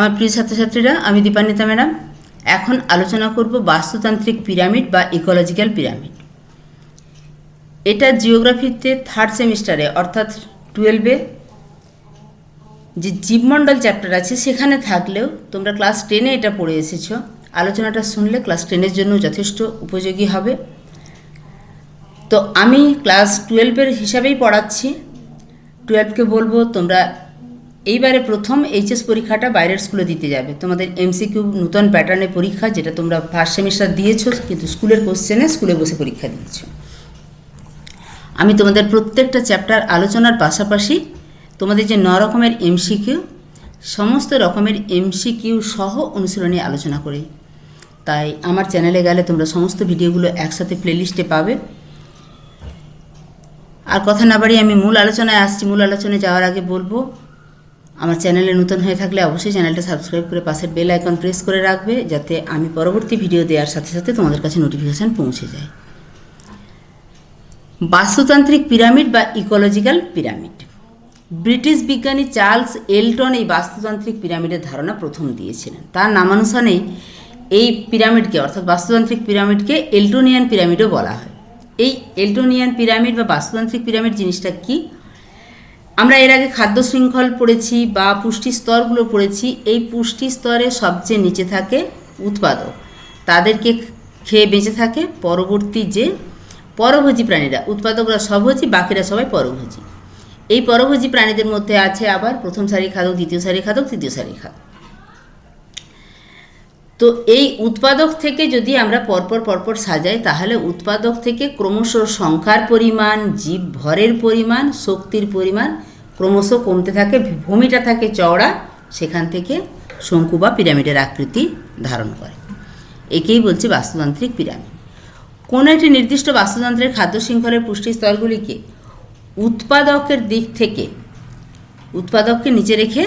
আমার প্রিয় ছাত্রছাত্রীরা, আমি দীপান্বিতা ম্যাডাম। এখন আলোচনা করব বাস্তুতান্ত্রিক পিরামিড বা ইকোলজিক্যাল পিরামিড। এটা জিওগ্রাফিতে থার্ড সেমিস্টারে, অর্থাৎ টুয়েলভে যে জীবমণ্ডল চ্যাপ্টার আছে, সেখানে থাকলেও তোমরা ক্লাস টেনে এটা পড়ে এসেছ। আলোচনাটা শুনলে ক্লাস টেনের জন্য যথেষ্ট উপযোগী হবে। তো আমি ক্লাস টুয়েলভের হিসাবেই পড়াচ্ছি। টুয়েলভকে বলব, তোমরা এইবারে প্রথম এইচএস পরীক্ষাটা বাইরের স্কুলে দিতে যাবে। তোমাদের এমসিকিউ নূতন প্যাটার্নের পরীক্ষা যেটা তোমরা ফার্স্ট সেমিস্টার দিয়েছ, কিন্তু স্কুলের কোশ্চেনে স্কুলে বসে পরীক্ষা দিয়েছ। আমি তোমাদের প্রত্যেকটা চ্যাপ্টার আলোচনার পাশাপাশি তোমাদের যে ন রকমের এমসিকিউ সমস্ত রকমের এমসিকিউ সহ অনুশীলনী আলোচনা করি। তাই আমার চ্যানেলে গেলে তোমরা সমস্ত ভিডিওগুলো একসাথে প্লেলিস্টে পাবে। আর কথা না বাড়িয়ে আমি মূল আলোচনায় আসছি। মূল আলোচনায় যাওয়ার আগে বলব আমার চ্যানেলে নতুন হয়ে থাকলে অবশ্যই চ্যানেলটা সাবস্ক্রাইব করে পাশের বেল আইকন প্রেস করে রাখবে, যাতে আমি পরবর্তী ভিডিও দেওয়ার সাথে সাথে তোমাদের কাছে নোটিফিকেশান পৌঁছে যায়। বাস্তুতান্ত্রিক পিরামিড বা ইকোলজিক্যাল পিরামিড। ব্রিটিশ বিজ্ঞানী চার্লস এলটন এই বাস্তুতান্ত্রিক পিরামিডের ধারণা প্রথম দিয়েছিলেন। তার নামানুসারেই এই পিরামিডকে, অর্থাৎ বাস্তুতান্ত্রিক পিরামিডকে এলটোনিয়ান পিরামিডও বলা হয়। এই এলটোনিয়ান পিরামিড বা বাস্তুতান্ত্রিক পিরামিড জিনিসটা কি? আমরা এর আগে খাদ্য শৃঙ্খল পড়েছি বা পুষ্টি স্তরগুলো পড়েছি, এই পুষ্টি স্তরে সবচেয়ে নিচে থাকে উৎপাদক। তাদেরকে খেয়ে বেঁচে থাকে পরবর্তী যে পরভোজী প্রাণীরা, উৎপাদকরা স্বভোজী বাকিরা সবাই পরভোজী। এই পরভোজী প্রাণীদের মধ্যে আছে আবার প্রথম সারি খাদক, দ্বিতীয় সারি খাদক, তৃতীয় সারি খাদক। তো এই উৎপাদক থেকে যদি আমরা পরপর পরপর সাজাই, তাহলে উৎপাদক থেকে ক্রমশ সংখ্যার পরিমাণ, জীব ভরের পরিমাণ, শক্তির পরিমাণ ক্রমশ কমতে থাকে, ভূমিটা থাকে চওড়া, সেখান থেকে শঙ্কু বা পিরামিডের আকৃতি ধারণ করে। একেই বলছে বাস্তুতান্ত্রিক পিরামিড। কোনো একটি নির্দিষ্ট বাস্তুতন্ত্রের খাদ্য শৃঙ্খলের পুষ্টি স্তরগুলিকে উৎপাদকের দিক থেকে, উৎপাদককে নিচে রেখে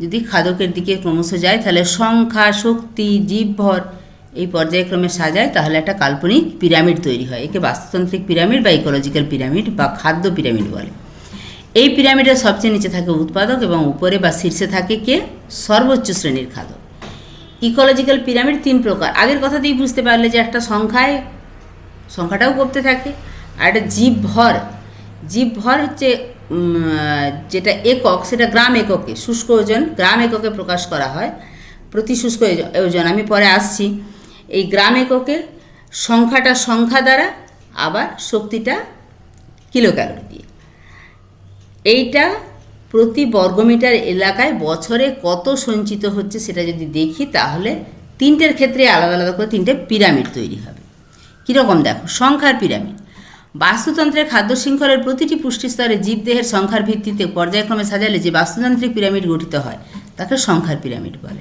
যদি খাদকের দিকে ক্রমশ যায়, তাহলে সংখ্যা, শক্তি, জীবভর এই পর্যায়ক্রমে সাজায়, তাহলে একটা কাল্পনিক পিরামিড তৈরি হয়। একে বাস্তুতান্ত্রিক পিরামিড বা ইকোলজিক্যাল পিরামিড বা খাদ্য পিরামিড বলে। এই পিরামিডের সবচেয়ে নিচে থাকে উৎপাদক এবং উপরে বা শীর্ষে থাকে কে? সর্বোচ্চ শ্রেণির খাদক। ইকোলজিক্যাল পিরামিড তিন প্রকার। আগের কথা কথাতেই বুঝতে পারলে যে একটা সংখ্যায়, সংখ্যাটাও কমতে থাকে। আর একটা জীবভর। জীবভর হচ্ছে যেটা একক, সেটা গ্রাম এককে, শুষ্ক ওজন, গ্রাম এককে প্রকাশ করা হয়, প্রতি শুষ্ক ওজন। আমি পরে আসছি। এই গ্রাম এককে সংখ্যাটা সংখ্যা দ্বারা, আবার শক্তিটা কিলো ক্যালোরি দিয়ে। এইটা প্রতি বর্গমিটার এলাকায় বছরে কত সঞ্চিত হচ্ছে সেটা যদি দেখি, তাহলে তিনটের ক্ষেত্রে আলাদা আলাদা করে তিনটে পিরামিড তৈরি হবে। কীরকম দেখো? সংখ্যার পিরামিড। বাস্তুতন্ত্রের খাদ্য শৃঙ্খলের প্রতিটি পুষ্টি স্তরে জীবদেহের সংখ্যার ভিত্তিতে পর্যায়ক্রমে সাজালে যে বাস্তুতান্ত্রিক পিরামিড গঠিত হয়, তাকে সংখ্যার পিরামিড বলে।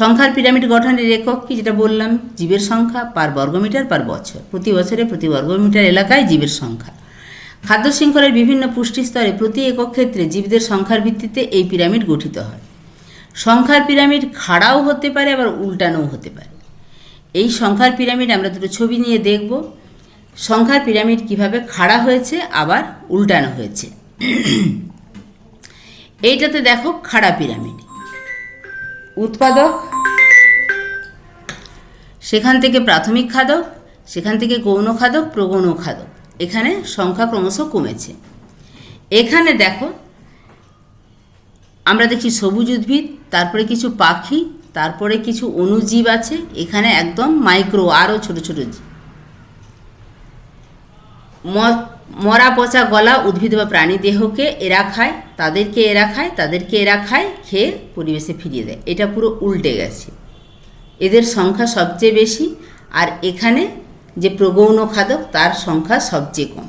সংখ্যার পিরামিড গঠনের একক কি যেটা বললাম? জীবের সংখ্যা পার বর্গমিটার পার বছর। প্রতি বছরে প্রতি বর্গমিটার এলাকায় জীবের সংখ্যা। খাদ্য শৃঙ্খলের বিভিন্ন পুষ্টি স্তরে প্রতি একক ক্ষেত্রে জীবদের সংখ্যার ভিত্তিতে এই পিরামিড গঠিত হয়। সংখ্যার পিরামিড খাড়াও হতে পারে, আবার উল্টানোও হতে পারে। এই সংখ্যার পিরামিড আমরা দুটো ছবি নিয়ে দেখব। সংখ্যার পিরামিড কীভাবে খাড়া হয়েছে, আবার উল্টানো হয়েছে। এইটাতে দেখো খাড়া পিরামিড। উৎপাদক, সেখান থেকে প্রাথমিক খাদক, সেখান থেকে গৌণ খাদক, প্রগৌণ খাদক। এখানে সংখ্যা ক্রমশ কমেছে। এখানে দেখো, আমরা দেখি সবুজ উদ্ভিদ, তারপরে কিছু পাখি, তারপরে কিছু অণুজীব আছে, এখানে একদম মাইক্রো আরও ছোট ছোট জীব মরা পচা গলা উদ্ভিদ বা প্রাণী দেহকে এরা খায়, তাদেরকে এরা খায়, তাদেরকে এরা খায়, খেয়ে পরিবেশে ফিরিয়ে দেয়। এটা পুরো উল্টে গেছে। এদের সংখ্যা সবচেয়ে বেশি আর এখানে যে প্রগৌণ খাদক, তার সংখ্যা সবচেয়ে কম।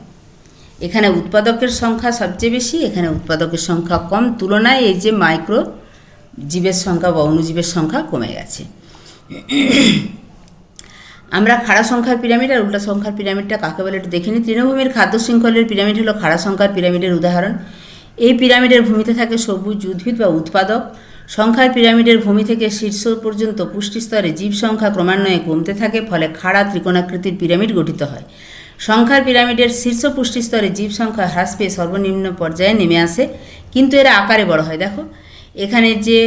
এখানে উৎপাদকের সংখ্যা সবচেয়ে বেশি, এখানে উৎপাদকের সংখ্যা কম। তুলনায় এই যে মাইক্রো জীবের সংখ্যা বা অণুজীবের সংখ্যা কমে গেছে। আমরা খাড়া সংখ্যার পিরামিড আর উল্টা সংখ্যার পিরামিডটা কাকে বলে একটু দেখে নিই তৃণভূমির খাদ্য শৃঙ্খলের পিরামিড হলো খাড়া সংখ্যার পিরামিডের উদাহরণ। এই পিরামিডের ভূমিতে থাকে সবুজ, উদ্ভিদ বা উৎপাদক। সংখ্যার পিরামিডের ভূমি থেকে শীর্ষ পর্যন্ত পুষ্টি স্তরে জীব সংখ্যা ক্রমান্বয়ে কমতে থাকে, ফলে খাড়া ত্রিকোণাকৃতির পিরামিড গঠিত হয়। সংখ্যার পিরামিডের শীর্ষ পুষ্টি স্তরে জীব সংখ্যা হ্রাস পেয়ে সর্বনিম্ন পর্যায়ে নেমে আসে, কিন্তু এরা আকারে বড় হয়। দেখো এখানে যে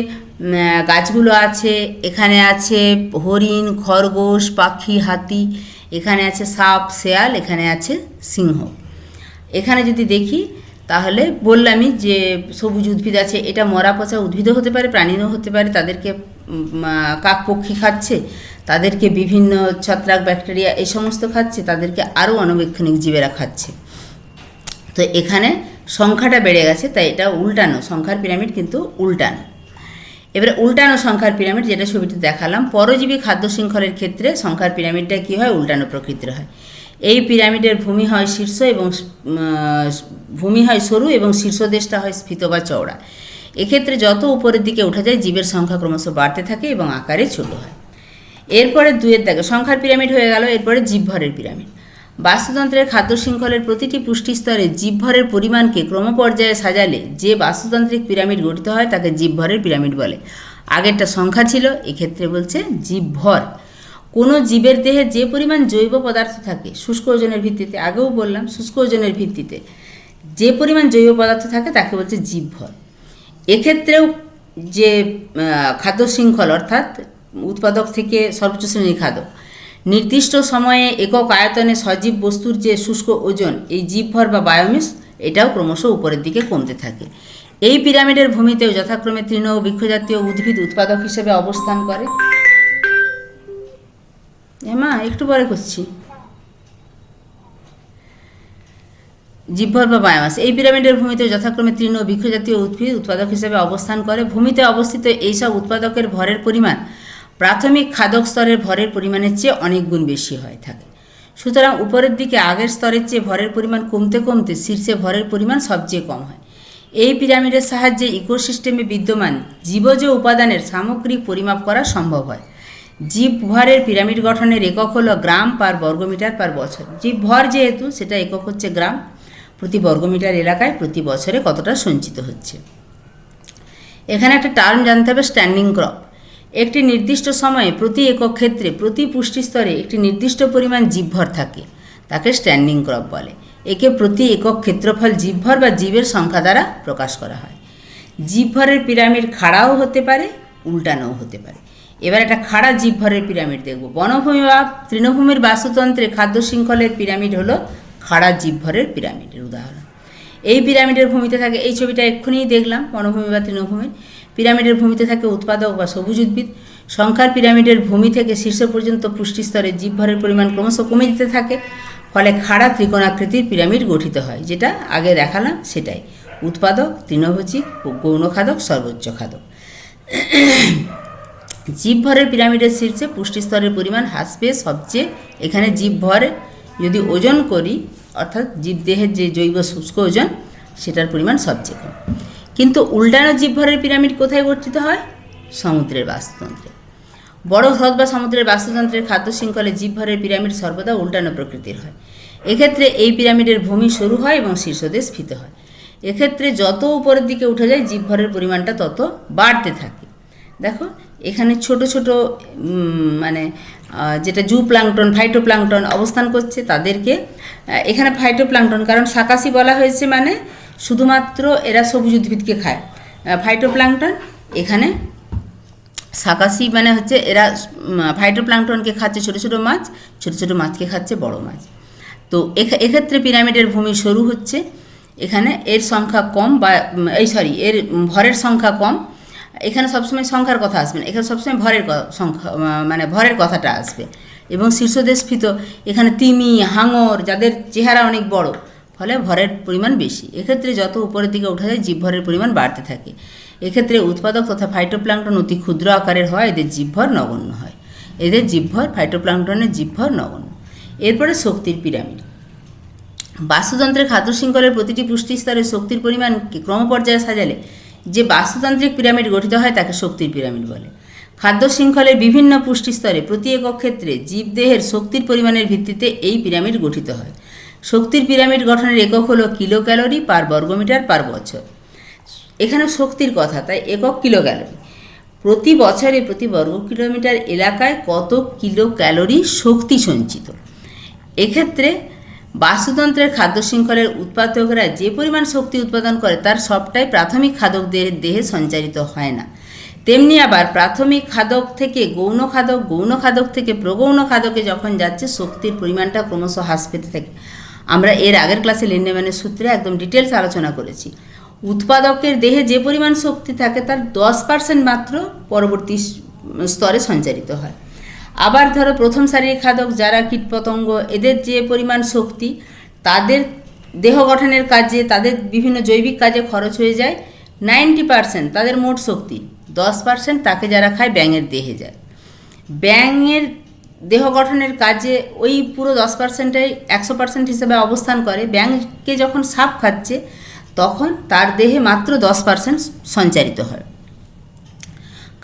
গাছগুলো আছে, এখানে আছে হরিণ, খরগোশ, পাখি, হাতি, এখানে আছে সাপ, শেয়াল, এখানে আছে সিংহ। এখানে যদি দেখি, তাহলে বললামই যে, সবুজ উদ্ভিদ আছে, এটা মরা পচা উদ্ভিদও হতে পারে, প্রাণীও হতে পারে, তাদেরকে কাক পক্ষী খাচ্ছে, তাদেরকে বিভিন্ন ছত্রাক, ব্যাকটেরিয়া এই সমস্ত খাচ্ছে, তাদেরকে আরও অনবেক্ষণিক জীবেরা খাচ্ছে। তো এখানে সংখ্যাটা বেড়ে গেছে, তাই এটা উল্টানো, সংখ্যার পিরামিড কিন্তু উল্টানো। এবারে উল্টানো সংখ্যার পিরামিড যেটা ছবিতে দেখালাম, পরজীবী খাদ্য শৃঙ্খলের ক্ষেত্রে সংখ্যার পিরামিডটা কী হয়? উল্টানো প্রকৃতির হয়। এই পিরামিডের ভূমি হয় শীর্ষ এবং ভূমি হয় সরু এবং শীর্ষদেশটা হয় স্ফীত বা চওড়া। এক্ষেত্রে যত উপরের দিকে ওঠা যায়, জীবের সংখ্যা ক্রমশ বাড়তে থাকে এবং আকারে ছোট হয়। এরপরে দুয়ের দাগে, সংখ্যার পিরামিড হয়ে গেল, এরপরে জীবভরের পিরামিড। বাস্তুতন্ত্রের খাদ্য শৃঙ্খলের প্রতিটি পুষ্টি স্তরে জীবভরের পরিমাণকে ক্রমপর্যায়ে সাজালে যে বাস্তুতান্ত্রিক পিরামিড গঠিত হয় তাকে জীবভরের পিরামিড বলে। আগেরটা সংখ্যা ছিল, এক্ষেত্রে বলছে জীবভর। কোনো জীবের দেহে যে পরিমাণ জৈব পদার্থ থাকে, শুষ্ক ওজনের ভিত্তিতে, আগেও বললাম, শুষ্ক ওজনের ভিত্তিতে যে পরিমাণ জৈব পদার্থ থাকে তাকে বলছে জীবভর। এক্ষেত্রেও যে খাদ্য শৃঙ্খল অর্থাৎ উৎপাদক থেকে সর্বোচ্চ শ্রেণির খাদ্য নির্দিষ্ট সময়ে একক আয়তনে সজীব বস্তুর যে শুষ্ক ওজন, এই জীবভর বা বায়োমিস এটাও ক্রমশ উপরের দিকে কমতে থাকে। এই পিরামিডের ভূমিতেও যথাক্রমে তৃণ ও বৃক্ষজাতীয় উদ্ভিদ উৎপাদক হিসেবে অবস্থান করে। মা একটু পরে করছি। জীবভর বা বায়োমাস, এই পিরামিডের ভূমিতে যথাক্রমে তৃণ ও বৃক্ষজাতীয় উদ্ভিদ উৎপাদক হিসেবে অবস্থান করে। ভূমিতে অবস্থিত এইসব উৎপাদকের ভরের পরিমাণ প্রাথমিক খাদক স্তরের ভরের পরিমাণের চেয়ে অনেক গুণ বেশি হয়ে থাকে। সুতরাং উপরের দিকে আগের স্তরের চেয়ে ভরের পরিমাণ কমতে কমতে শীর্ষে ভরের পরিমাণ সবচেয়ে কম হয়। এই পিরামিডের সাহায্যে ইকোসিস্টেমে বিদ্যমান জীবজ উপাদানের সামগ্রিক পরিমাপ করা সম্ভব হয়। জীব ভরের পিরামিড গঠনের একক হলো গ্রাম পার বর্গমিটার পার বছর। জীব ভর যেহেতু, সেটা একক হচ্ছে গ্রাম প্রতি বর্গমিটার এলাকায় প্রতি বছরে কতটা সঞ্চিত হচ্ছে। এখানে একটা টার্ম জানতে হবে স্ট্যান্ডিং ক্রপ একটি নির্দিষ্ট সময়ে প্রতি একক ক্ষেত্রে, প্রতি পুষ্টি স্তরে একটি নির্দিষ্ট পরিমাণ জীবভর থাকে। তাকে স্ট্যান্ডিং ক্রপ বলে। একে প্রতি একক ক্ষেত্রফল জীবভর বা জীবের সংখ্যা দ্বারা প্রকাশ করা হয়। জীবভরের পিরামিড খাড়াও হতে পারে, উল্টানোও হতে পারে। এবার একটা খাড়া জীবভরের পিরামিড দেখব। বনভূমি বা তৃণভূমির বাস্তুতন্ত্রে খাদ্য শৃঙ্খলের পিরামিড হলো খাড়া জীবভরের পিরামিডের উদাহরণ। এই পিরামিডের ভূমিতে থাকে, এই ছবিটা এক্ষুনি দেখলাম, বনভূমি বা তৃণভূমির। পিরামিডের ভূমিতে থাকে উৎপাদক বা সবুজ উদ্ভিদ। সংখ্যার পিরামিডের ভূমি থেকে শীর্ষ পর্যন্ত পুষ্টি স্তরে জীবভরের পরিমাণ ক্রমশ কমে যেতে থাকে, ফলে খাড়া ত্রিকোণাকৃতির পিরামিড গঠিত হয়, যেটা আগে দেখালাম সেটাই। উৎপাদক, তৃণভোজী ও গৌণ খাদক সর্বোচ্চ খাদক। জীবভরের পিরামিডের শীর্ষে পুষ্টি স্তরের পরিমাণ হ্রাস পেয়ে সবচেয়ে এখানে জীবভরে যদি ওজন করি, অর্থাৎ জীবদেহের যে জৈব শুষ্ক ওজন, সেটার পরিমাণ সবচেয়ে কম। কিন্তু উল্টানো জীবভরের পিরামিড কোথায় গঠিত হয়? সমুদ্রের বাস্তুতন্ত্রে। বড় হ্রদ বা সমুদ্রের বাস্তুতন্ত্রের খাদ্য শৃঙ্খলে জীবভরের পিরামিড সর্বদা উল্টানো প্রকৃতির হয়। এক্ষেত্রে এই পিরামিডের ভূমি সরু হয় এবং শীর্ষদেশ স্ফীত হয়। এক্ষেত্রে যত উপরের দিকে উঠে যায় জীবভরের পরিমাণটা তত বাড়তে থাকে। দেখো, এখানে ছোট ছোট মানে যেটা জু প্লাংটন ফাইটোপ্লাংটন অবস্থান করছে, তাদেরকে এখানে ফাইটোপ্লাংটন, কারণ সাকাশি বলা হয়েছে মানে শুধুমাত্র এরা সবুজ উদ্ভিদকে খায়। ফাইটোপ্লাংটন এখানে সাকাশি মানে হচ্ছে এরা ফাইটোপ্লাংটনকে খাচ্ছে ছোটো ছোটো মাছ, ছোটো ছোটো মাছকে খাচ্ছে বড় মাছ। তো এক্ষেত্রে পিরামিডের ভূমি সরু হচ্ছে। এখানে এর সংখ্যা কম বা এই সরি এর ভরের সংখ্যা কম। এখানে সবসময় সংখ্যার কথা আসবে না। এখানে সবসময় ভরের সংখ্যা মানে ভরের কথাটা আসবে। এবং শীর্ষদেশ স্ফীত এখানে তিমি, হাঙর, যাদের চেহারা অনেক বড় ফলে ভরের পরিমাণ বেশি। এক্ষেত্রে যত উপরের দিকে ওঠা যায়, জীবভরের পরিমাণ বাড়তে থাকে। এক্ষেত্রে উৎপাদক তথা ফাইটোপ্লাংটন অতি ক্ষুদ্র আকারের হয় এদের জীবভর নগণ্য হয়। এদের জীবভর ফাইটোপ্লাংটনের জীবভর নগণ্য। এরপরে শক্তির পিরামিড। বাস্তুতন্ত্রের খাদ্য শৃঙ্খলের প্রতিটি পুষ্টি স্তরে শক্তির পরিমাণ ক্রমপর্যায়ে সাজালে, যে বাস্তুতান্ত্রিক পিরামিড গঠিত হয় তাকে শক্তির পিরামিড বলে। খাদ্য শৃঙ্খলের বিভিন্ন পুষ্টি স্তরে প্রতি একক ক্ষেত্রে জীবদেহের শক্তির পরিমাণের ভিত্তিতে এই পিরামিড গঠিত হয়। শক্তির পিরামিড গঠনের একক হলো কিলো ক্যালোরি পার বর্গমিটার পার বছর। এখানে শক্তির কথা, তাই একক কিলো ক্যালোরি প্রতি বছরে প্রতি বর্গ কিলোমিটার এলাকায় কত কিলো ক্যালোরি শক্তি সঞ্চিত? এক্ষেত্রে বাস্তুতন্ত্রের খাদ্য শৃঙ্খলের উৎপাদকরা যে পরিমাণ শক্তি উৎপাদন করে তার সবটাই প্রাথমিক খাদক দেহে দেহে সঞ্চারিত হয় না। তেমনি আবার প্রাথমিক খাদক থেকে গৌণ খাদক গৌণ খাদক থেকে প্রগৌণ খাদকে যখন যাচ্ছে, শক্তির পরিমাণটা ক্রমশ হ্রাস পেতে থাকে। আমরা এর আগের ক্লাসে লিন্ডেম্যানের সূত্রে একদম ডিটেলস আলোচনা করেছি। উৎপাদকের দেহে যে পরিমাণ শক্তি থাকে তার দশ পার্সেন্ট মাত্র পরবর্তী স্তরে সঞ্চারিত হয়। আবার ধরো প্রথম সারির খাদক, যারা কীটপতঙ্গ, এদের যে পরিমাণ শক্তি, তাদের দেহ গঠনের কাজে, তাদের বিভিন্ন জৈবিক কাজে খরচ হয়ে যায় নাইনটি পার্সেন্ট তাদের মোট শক্তি। দশ পার্সেন্ট তাকে যারা খায় ব্যাঙের দেহে যায়। ব্যাঙের দেহ গঠনের কাজে ওই পুরো দশ পার্সেন্টাই একশো পার্সেন্ট হিসেবে অবস্থান করে ব্যাঙকে যখন সাপ খাচ্ছে, তখন তার দেহে মাত্র দশ পার্সেন্ট সঞ্চারিত হয়।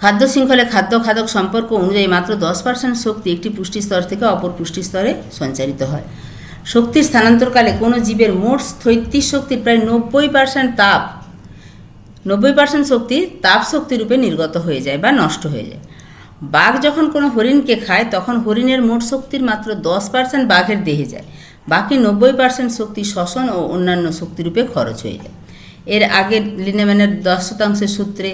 খাদ্য শৃঙ্খলে খাদ্য খাদক সম্পর্ক অনুযায়ী মাত্র দশ পার্সেন্ট শক্তি একটি পুষ্টি স্তর থেকে অপর পুষ্টি স্তরে সঞ্চারিত হয়। শক্তির স্থানান্তরকালে কোনো জীবের মোট স্থৈতিক শক্তির প্রায় নব্বই পার্সেন্ট তাপ, নব্বই পার্সেন্ট শক্তি তাপ শক্তিরূপে নির্গত হয়ে যায় বা নষ্ট হয়ে যায়। বাঘ যখন কোনো হরিণকে খায়, তখন হরিণের মোট শক্তির মাত্র দশ পার্সেন্ট বাঘের দেহে যায়। বাকি নব্বই পার্সেন্ট শক্তি শ্বসন ও অন্যান্য শক্তিরূপে খরচ হয়ে যায়। এর আগে লিনেম্যানের দশ শতাংশের সূত্রে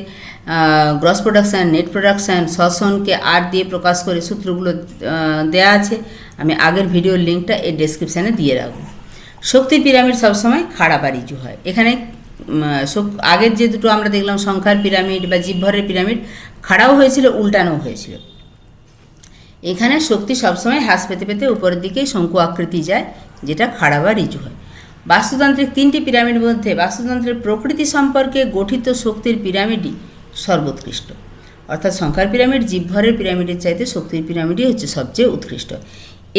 গ্রস প্রোডাকশান নেট প্রোডাকশান শ্বসনকে আর দিয়ে প্রকাশ করে সূত্রগুলো দেয়া আছে। আমি আগের ভিডিওর লিঙ্কটা এই ডেসক্রিপশানে দিয়ে রাখব। শক্তি পিরামিড সবসময় খাড়া বাড়িজু হয়। এখানে আগের যে দুটো আমরা দেখলাম সংখ্যার পিরামিড বা জীবভরের পিরামিড, খাড়াও হয়েছিল উল্টানো হয়েছিল। এখানে শক্তি সবসময় হ্রাস পেতে পেতে উপরের দিকেই শঙ্কু আকৃতি যায়, যেটা খাড়া বা রিজু হয়। বাস্তুতান্ত্রিক তিনটি পিরামিড মধ্যে বাস্তুতন্ত্রের প্রকৃতি সম্পর্কে গঠিত শক্তির পিরামিডই সর্বোৎকৃষ্ট। অর্থাৎ সংখ্যার পিরামিড জীবভরের পিরামিডের চাইতে শক্তির পিরামিডই হচ্ছে সবচেয়ে উৎকৃষ্ট।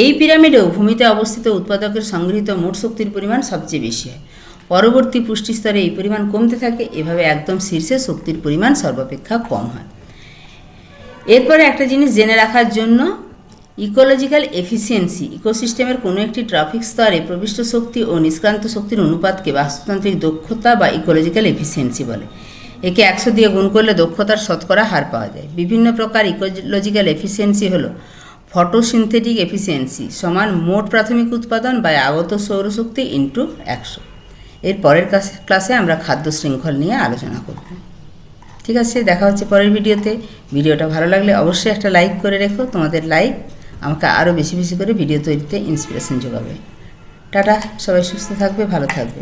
এই পিরামিডেও ভূমিতে অবস্থিত উৎপাদকের সংগৃহীত মোট শক্তির পরিমাণ সবচেয়ে বেশি হয়। পরবর্তী পুষ্টি স্তরে এই পরিমাণ কমতে থাকে। এভাবে একদম শীর্ষে শক্তির পরিমাণ সর্বাপেক্ষা কম হয়। এরপরে একটা জিনিস জেনে রাখার জন্য ইকোলজিক্যাল এফিসিয়েন্সি ইকোসিস্টেমের কোনো একটি ট্রাফিক স্তরে প্রবিষ্ট শক্তি ও নিষ্ক্রান্ত শক্তির অনুপাতকে বাস্তুতান্ত্রিক দক্ষতা বা ইকোলজিক্যাল এফিসিয়েন্সি বলে। একে একশো দিয়ে গুণ করলে দক্ষতার শতকরা হার পাওয়া যায়। বিভিন্ন প্রকার ইকোলজিক্যাল এফিসিয়েন্সি হলো ফটোসিনথেটিক এফিসিয়েন্সি সমান মোট প্রাথমিক উৎপাদন বা আগত সৌরশক্তি ইন্টু একশো। এর পরের ক্লাসে আমরা খাদ্য শৃঙ্খল নিয়ে আলোচনা করব। ঠিক আছে, দেখা হচ্ছে পরের ভিডিওতে। ভিডিওটা ভালো লাগলে অবশ্যই একটা লাইক করে রেখো, তোমাদের লাইক আমাকে আরও বেশি বেশি করে ভিডিও তৈরিতে ইন্সপিরেশন যোগাবে। টাটা, সবাই সুস্থ থাকবে, ভালো থাকবে।